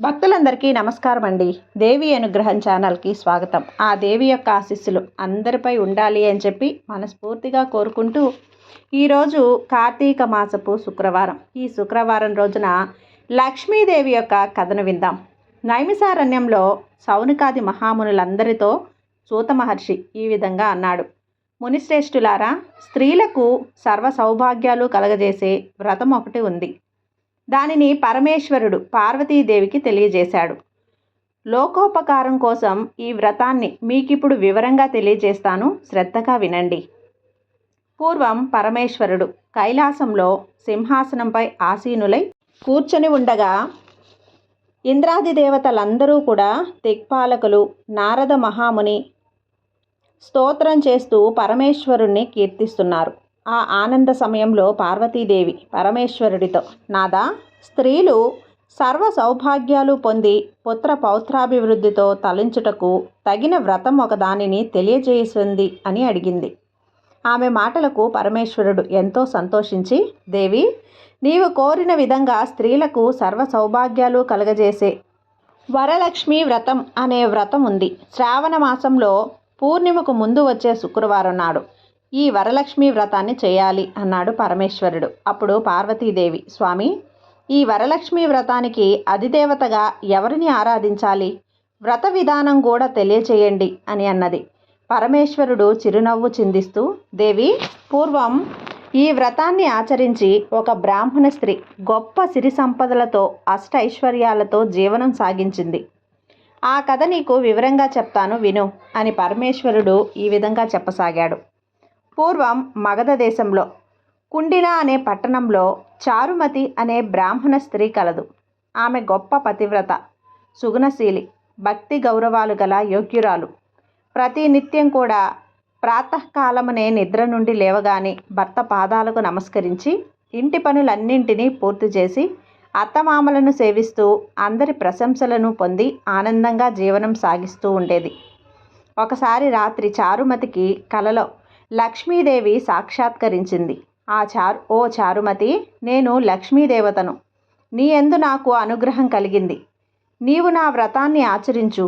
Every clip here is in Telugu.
భక్తులందరికీ నమస్కారం అండి దేవి అనుగ్రహం ఛానల్కి స్వాగతం. ఆ దేవి యొక్క ఆశీస్సులు అందరిపై ఉండాలి అని చెప్పి మనస్ఫూర్తిగా కోరుకుంటూ ఈరోజు కార్తీక మాసపు శుక్రవారం. ఈ శుక్రవారం రోజున లక్ష్మీదేవి యొక్క కథను విందాం. నైమిసారణ్యంలో సౌనికాది మహామునులందరితో సూత మహర్షి ఈ విధంగా అన్నాడు. మునిశ్రేష్ఠులారా స్త్రీలకు సర్వ సౌభాగ్యాలు కలగజేసే వ్రతం ఒకటి ఉంది. దానిని పరమేశ్వరుడు పార్వతీదేవికి తెలియజేశాడు. లోకోపకారం కోసం ఈ వ్రతాన్ని మీకిప్పుడు వివరంగా తెలియజేస్తాను. శ్రద్ధగా వినండి. పూర్వం పరమేశ్వరుడు కైలాసంలో సింహాసనంపై ఆసీనులై కూర్చొని ఉండగా ఇంద్రాది దేవతలందరూ కూడా దిక్పాలకులు నారద మహాముని స్తోత్రం చేస్తూ పరమేశ్వరుణ్ణి కీర్తిస్తున్నారు. ఆ ఆనంద సమయంలో పార్వతీదేవి పరమేశ్వరుడితో నాదా స్త్రీలు సర్వ సౌభాగ్యాలు పొంది పుత్ర పౌత్రాభివృద్ధితో తలించుటకు తగిన వ్రతం ఒకదానిని తెలియజేసింది అని అడిగింది. ఆమె మాటలకు పరమేశ్వరుడు ఎంతో సంతోషించి దేవి నీవు కోరిన విధంగా స్త్రీలకు సర్వ సౌభాగ్యాలు కలగజేసే వరలక్ష్మి వ్రతం అనే వ్రతం ఉంది శ్రావణ మాసంలో పూర్ణిమకు ముందు వచ్చే శుక్రవారం నాడు ఈ వరలక్ష్మి వ్రతాన్ని చేయాలి అన్నాడు పరమేశ్వరుడు. అప్పుడు పార్వతీదేవి స్వామి ఈ వరలక్ష్మి వ్రతానికి అధిదేవతగా ఎవరిని ఆరాధించాలి? వ్రత విధానం కూడా తెలియచేయండి అని అన్నది. పరమేశ్వరుడు చిరునవ్వు చిందిస్తూ దేవి పూర్వం ఈ వ్రతాన్ని ఆచరించి ఒక బ్రాహ్మణ స్త్రీ గొప్ప సిరి సంపదలతో అష్ట ఐశ్వర్యాలతో జీవనం సాగించింది. ఆ కథ నీకు వివరంగా చెప్తాను విను అని పరమేశ్వరుడు ఈ విధంగా చెప్పసాగాడు. పూర్వం మగధ దేశంలో. కుండిన అనే పట్టణంలో చారుమతి అనే బ్రాహ్మణ స్త్రీ కలదు. ఆమె గొప్ప పతివ్రత సుగుణశీలి భక్తి గౌరవాలు గల యోగ్యురాలు. ప్రతి నిత్యం కూడా ప్రాతకాలమునే నిద్ర నుండి లేవగానే భర్త పాదాలకు నమస్కరించి ఇంటి పనులన్నింటినీ పూర్తి చేసి అత్తమామలను సేవిస్తూ అందరి ప్రశంసలను పొంది ఆనందంగా జీవనం సాగిస్తూ ఉండేది. ఒకసారి రాత్రి చారుమతికి కలలో లక్ష్మీదేవి సాక్షాత్కరించింది. ఆ చారు ఓ చారుమతి నేను లక్ష్మీదేవతను. నీ ఎందు నాకు అనుగ్రహం కలిగింది. నీవు నా వ్రతాన్ని ఆచరించు.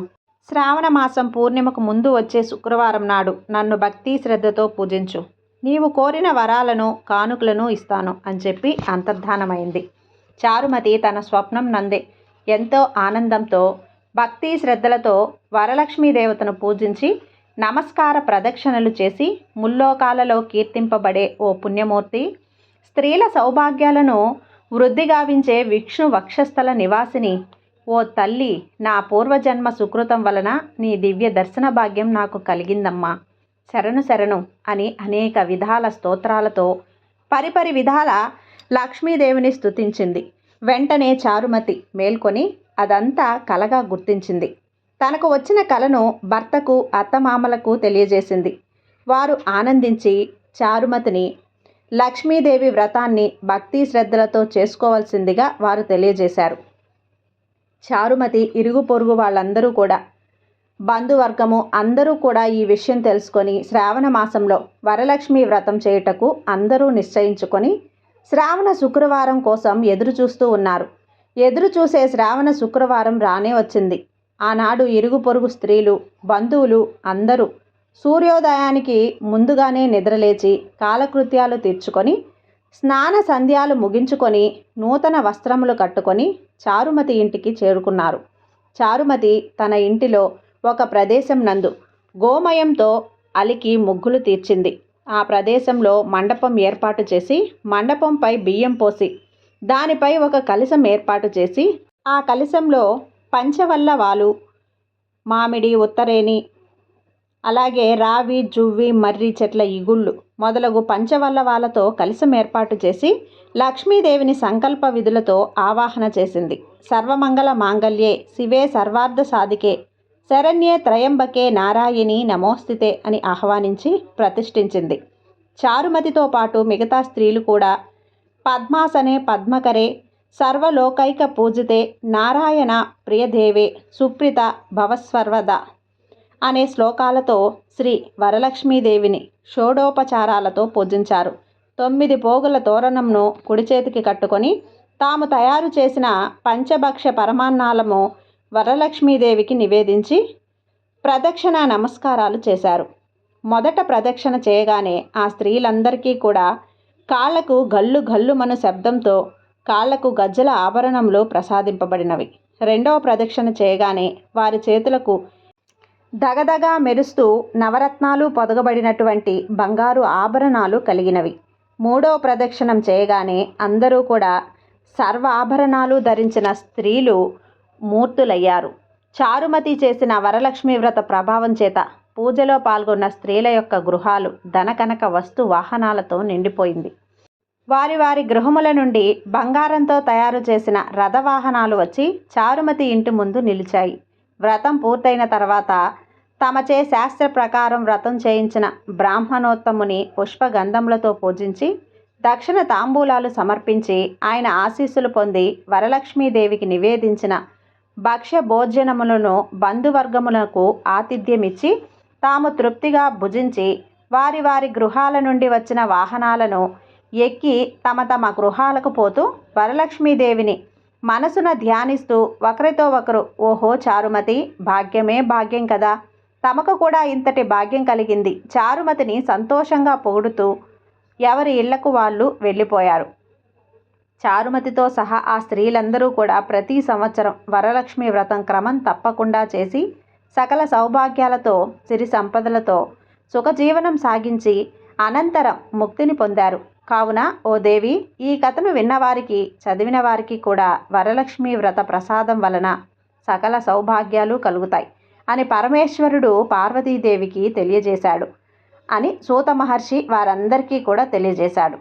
శ్రావణ మాసం పూర్ణిమకు ముందు వచ్చే శుక్రవారం నాడు నన్ను భక్తి శ్రద్ధతో పూజించు. నీవు కోరిన వరాలను కానుకలను ఇస్తాను అని చెప్పి అంతర్ధానమైంది. చారుమతి తన స్వప్నం నందే ఎంతో ఆనందంతో భక్తి శ్రద్ధలతో వరలక్ష్మీ దేవతను పూజించి నమస్కార ప్రదక్షిణలు చేసి ముల్లోకాలలో కీర్తింపబడే ఓ పుణ్యమూర్తి స్త్రీల సౌభాగ్యాలను వృద్ధిగావించే విష్ణు వక్షస్థల నివాసిని ఓ తల్లి నా పూర్వజన్మ సుకృతం వలన నీ దివ్య దర్శన భాగ్యం నాకు కలిగిందమ్మా. శరణు శరణు అని అనేక విధాల స్తోత్రాలతో పరిపరి విధాల లక్ష్మీదేవిని స్తుతించింది. వెంటనే చారుమతి మేల్కొని అదంతా కలగా గుర్తించింది. తనకు వచ్చిన కలను భర్తకు అత్తమామలకు తెలియజేసింది. వారు ఆనందించి చారుమతిని లక్ష్మీదేవి వ్రతాన్ని భక్తి శ్రద్ధలతో చేసుకోవాల్సిందిగా వారు తెలియజేశారు. చారుమతి ఇరుగు పొరుగు వాళ్ళందరూ కూడా బంధువర్గము అందరూ కూడా ఈ విషయం తెలుసుకొని శ్రావణ మాసంలో వరలక్ష్మి వ్రతం చేయుటకు అందరూ నిశ్చయించుకొని శ్రావణ శుక్రవారం కోసం ఎదురు చూస్తూ ఉన్నారు. ఎదురు చూసే శ్రావణ శుక్రవారం రానే వచ్చింది. ఆనాడు ఇరుగు పొరుగు స్త్రీలు బంధువులు అందరూ సూర్యోదయానికి ముందుగానే నిద్రలేచి కాలకృత్యాలు తీర్చుకొని స్నాన సంధ్యాలు ముగించుకొని నూతన వస్త్రములు కట్టుకొని చారుమతి ఇంటికి చేరుకున్నారు. చారుమతి తన ఇంటిలో ఒక ప్రదేశం నందు గోమయంతో అలికి ముగ్గులు తీర్చింది. ఆ ప్రదేశంలో మండపం ఏర్పాటు చేసి మండపంపై బియ్యం పోసి దానిపై ఒక కలశం ఏర్పాటు చేసి ఆ కలశంలో పంచవల్లవాలు మామిడి ఉత్తరేణి అలాగే రావి జువ్వి మర్రి చెట్ల ఇగుళ్ళు మొదలగు పంచవల్లవాలతో కలిసం ఏర్పాటు చేసి లక్ష్మీదేవిని సంకల్ప విధులతో ఆవాహన చేసింది. సర్వమంగళ మాంగళ్యే శివే సర్వార్థ సాధికే శరణ్యే త్రయంబకే నారాయణి నమోస్థితే అని ఆహ్వానించి ప్రతిష్ఠించింది. చారుమతితో పాటు మిగతా స్త్రీలు కూడా పద్మాసనే పద్మకరే సర్వలోకైక పూజితే నారాయణ ప్రియదేవే సుప్రిత భవస్వర్వద అనే శ్లోకాలతో శ్రీ వరలక్ష్మీదేవిని షోడోపచారాలతో పూజించారు. తొమ్మిది పోగుల తోరణంను కుడి చేతికి కట్టుకొని తాము తయారు చేసిన పంచభక్ష పరమాన్నాలము వరలక్ష్మీదేవికి నివేదించి ప్రదక్షిణ నమస్కారాలు చేశారు. మొదట ప్రదక్షిణ చేయగానే ఆ స్త్రీలందరికీ కూడా కాళ్ళకు గల్లు గల్లుమను శబ్దంతో కాళ్ళకు గజ్జల ఆభరణంలో ప్రసాదింపబడినవి. రెండవ ప్రదక్షిణ చేయగానే వారి చేతులకు దగదగా మెరుస్తూ నవరత్నాలు పొదగబడినటువంటి బంగారు ఆభరణాలు కలిగినవి. మూడవ ప్రదక్షిణం చేయగానే అందరూ కూడా సర్వ ఆభరణాలు ధరించిన స్త్రీలు మూర్తులయ్యారు. చారుమతి చేసిన వరలక్ష్మి వ్రత ప్రభావం చేత పూజలో పాల్గొన్న స్త్రీల యొక్క గృహాలు ధనకనక వస్తు వాహనాలతో నిండిపోయింది. వారి వారి గృహముల నుండి బంగారంతో తయారు చేసిన రథవాహనాలు వచ్చి చారుమతి ఇంటి ముందు నిలిచాయి. వ్రతం పూర్తయిన తర్వాత తమచే శాస్త్ర ప్రకారం వ్రతం చేయించిన బ్రాహ్మణోత్తముని పుష్పగంధములతో పూజించి దక్షిణ తాంబూలాలు సమర్పించి ఆయన ఆశీస్సులు పొంది వరలక్ష్మీదేవికి నివేదించిన భక్ష్య భోజనములను బంధువర్గములకు ఆతిథ్యమిచ్చి తాము తృప్తిగా భుజించి వారి వారి గృహాల నుండి వచ్చిన వాహనాలను ఎక్కి తమ తమ గృహాలకు పోతూ వరలక్ష్మీదేవిని మనసున ధ్యానిస్తూ ఒకరితో ఒకరు ఓహో చారుమతి భాగ్యమే భాగ్యం కదా. తమకు కూడా ఇంతటి భాగ్యం కలిగింది. చారుమతిని సంతోషంగా పొగుడుతూ ఎవరి ఇళ్ళకు వాళ్ళు వెళ్ళిపోయారు. చారుమతితో సహా ఆ స్త్రీలందరూ కూడా ప్రతి సంవత్సరం వరలక్ష్మి వ్రతం క్రమం తప్పకుండా చేసి సకల సౌభాగ్యాలతో సిరి సంపదలతో సుఖజీవనం సాగించి అనంతరం ముక్తిని పొందారు. కావున ఓ దేవి ఈ కథను విన్నవారికి చదివిన వారికి కూడా వరలక్ష్మి వ్రత ప్రసాదం వలన సకల సౌభాగ్యాలు కలుగుతాయి అని పరమేశ్వరుడు పార్వతీదేవికి తెలియజేశాడు అని సూత మహర్షి వారందరికీ కూడా తెలియజేశాడు.